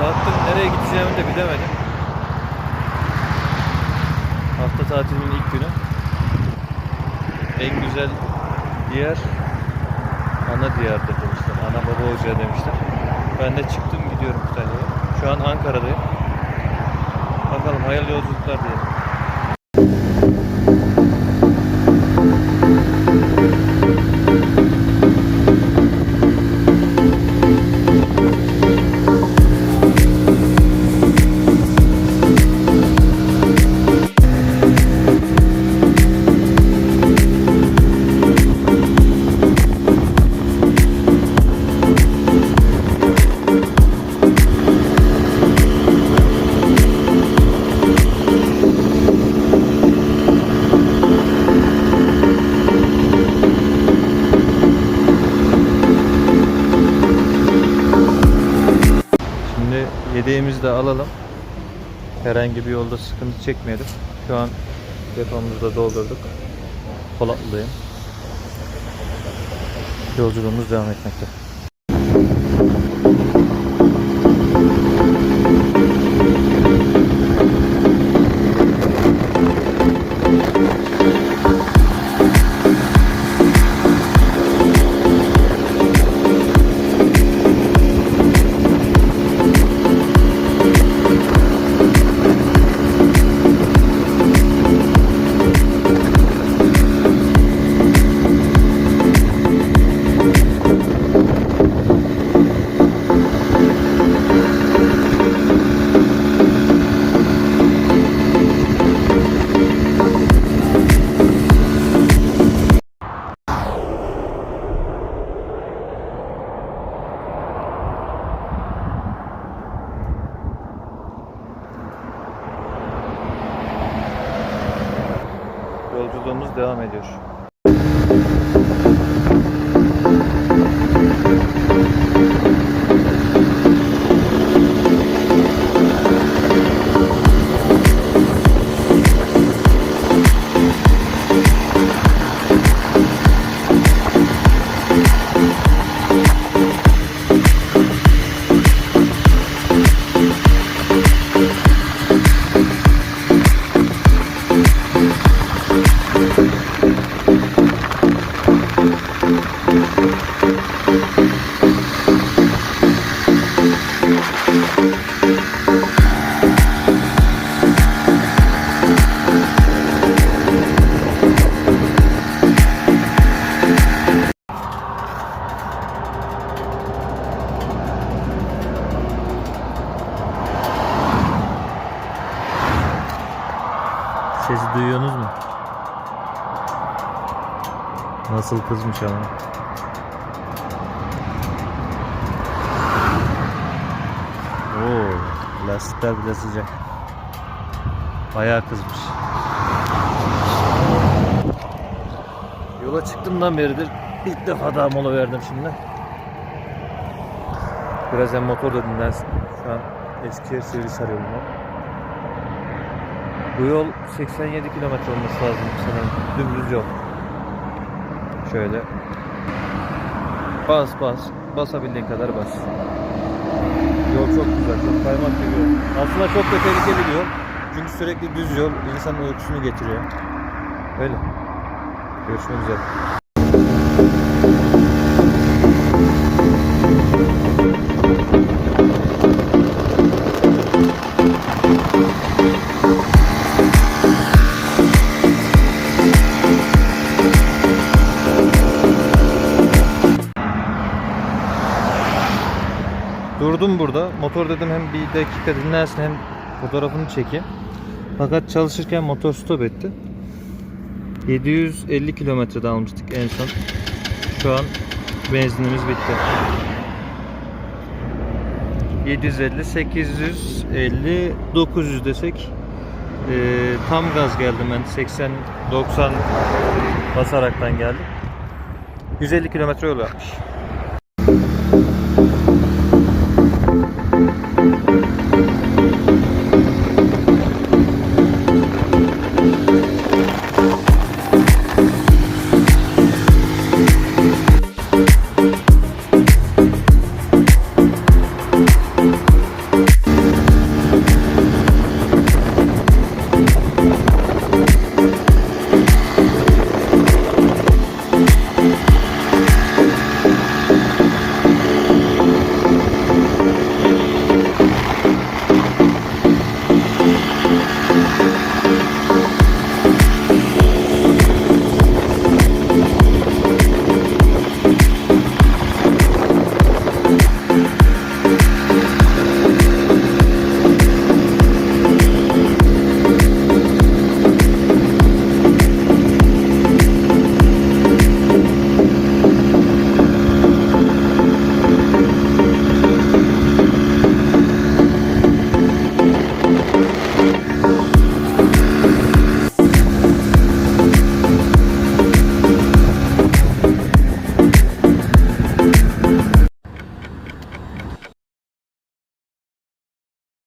Kalktım nereye gideceğimi de bilemedim. Hafta tatilimin ilk günü. En güzel diğer ana diyardır demişler. Ana baba ocağı demişler. Ben de çıktım gidiyorum Kütahya'ya. Şu an Ankara'dayım. Bakalım hayırlı yolculuklar diyelim. Şimdi yedeğimizi de alalım. Herhangi bir yolda sıkıntı çekmeyelim. Şu an depomuzu doldurduk. Polatlı'dayım. Yolculuğumuz devam etmekte. Yolculuğumuz devam ediyor. Sesi duyuyorsunuz mu? Nasıl kızmış ama. Oo, lastikler bile sıcak. Bayağı kızmış. Yola çıktığımdan beridir ilk defa daha mola verdim şimdi. Biraz hem motor da dinlensin. Şu an Eskişehir Sivrisar yolunda. Bu yol 87 kilometre olması lazım sanırım. Dümdüz yol. Şöyle. Bas bas. Basabildiğin kadar bas. Yol çok güzel. Çok kaymak bir yol. Aslında çok da tehlikeli bir yol. Çünkü sürekli düz yol insanın uykusunu getiriyor. Öyle. Görüşmek üzere. Durdum burada. Motor dedim hem bir dakika dinlensin hem fotoğrafını çekeyim. Fakat çalışırken motor stop etti. 750 kilometrede almıştık en son. Şu an benzinimiz bitti. 750, 850, 900 desek eee, tam gaz geldim ben 80, 90 basaraktan geldim. 150 kilometre yol yapmış.